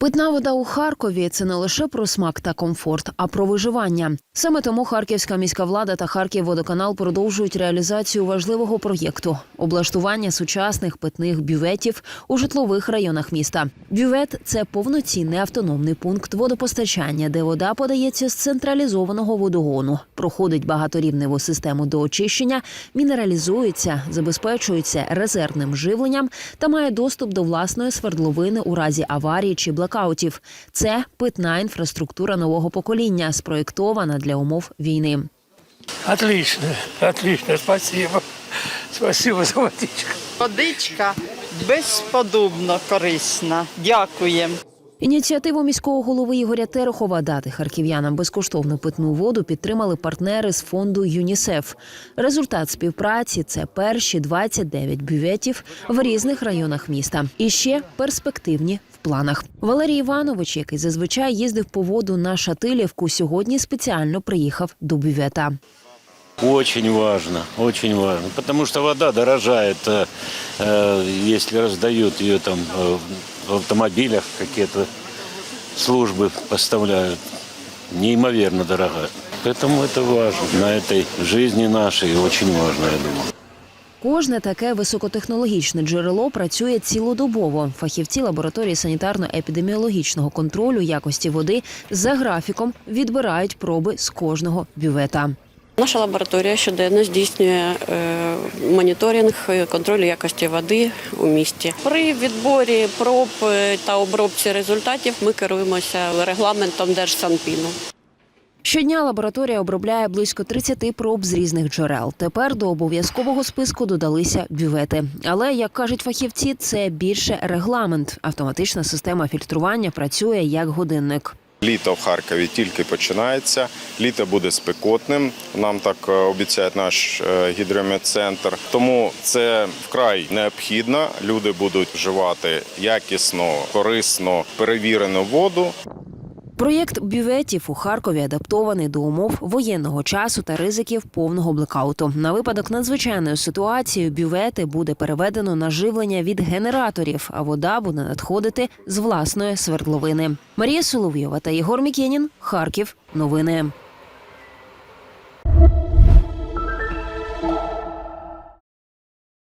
Питна вода у Харкові це не лише про смак та комфорт, а про виживання. Саме тому харківська міська влада та Харківводоканал продовжують реалізацію важливого проєкту облаштування сучасних питних бюветів у житлових районах міста. Бювет це повноцінний автономний пункт водопостачання, де вода подається з централізованого водогону, проходить багаторівневу систему до очищення, мінералізується, забезпечується резервним живленням та має доступ до власної свердловини у разі аварії чи блекаутів. Це питна інфраструктура нового покоління, спроєктована для умов війни. Отлично, отлично, спасибо. Спасибо за водичку. Водичка безподобно корисна. Дякуємо. Ініціативу міського голови Ігоря Терехова дати харків'янам безкоштовну питну воду підтримали партнери з фонду ЮНІСЕФ. Результат співпраці це перші 29 бюветів в різних районах міста. І ще перспективні планах. Валерій Іванович, який зазвичай їздив по воду на Шатилівку, сьогодні спеціально приїхав до бювета. Очень важно, очень важно, потому что вода дорожает, э, э, если раздают ее там э, в автомобилях, какие-то службы поставляют, неимоверно дорогая. Поэтому это важно на этой жизни нашей, очень важно, я думаю. Кожне таке високотехнологічне джерело працює цілодобово. Фахівці лабораторії санітарно-епідеміологічного контролю якості води за графіком відбирають проби з кожного бювета. Наша лабораторія щоденно здійснює е, моніторинг контролю якості води у місті. При відборі проб е, та обробці результатів ми керуємося регламентом Держсанпіну. Щодня лабораторія обробляє близько 30 проб з різних джерел. Тепер до обов'язкового списку додалися бювети. Але як кажуть фахівці, це більше регламент. Автоматична система фільтрування працює як годинник. Літо в Харкові тільки починається. Літо буде спекотним. Нам так е, обіцяє наш е, гідрометцентр. Тому це вкрай необхідно. Люди будуть вживати якісно, корисно перевірену воду. Проєкт бюветів у Харкові адаптований до умов воєнного часу та ризиків повного блекауту. На випадок надзвичайної ситуації бювети буде переведено на живлення від генераторів, а вода буде надходити з власної свердловини. Марія Соловйова та Єгор Мікєнін. Харків. Новини.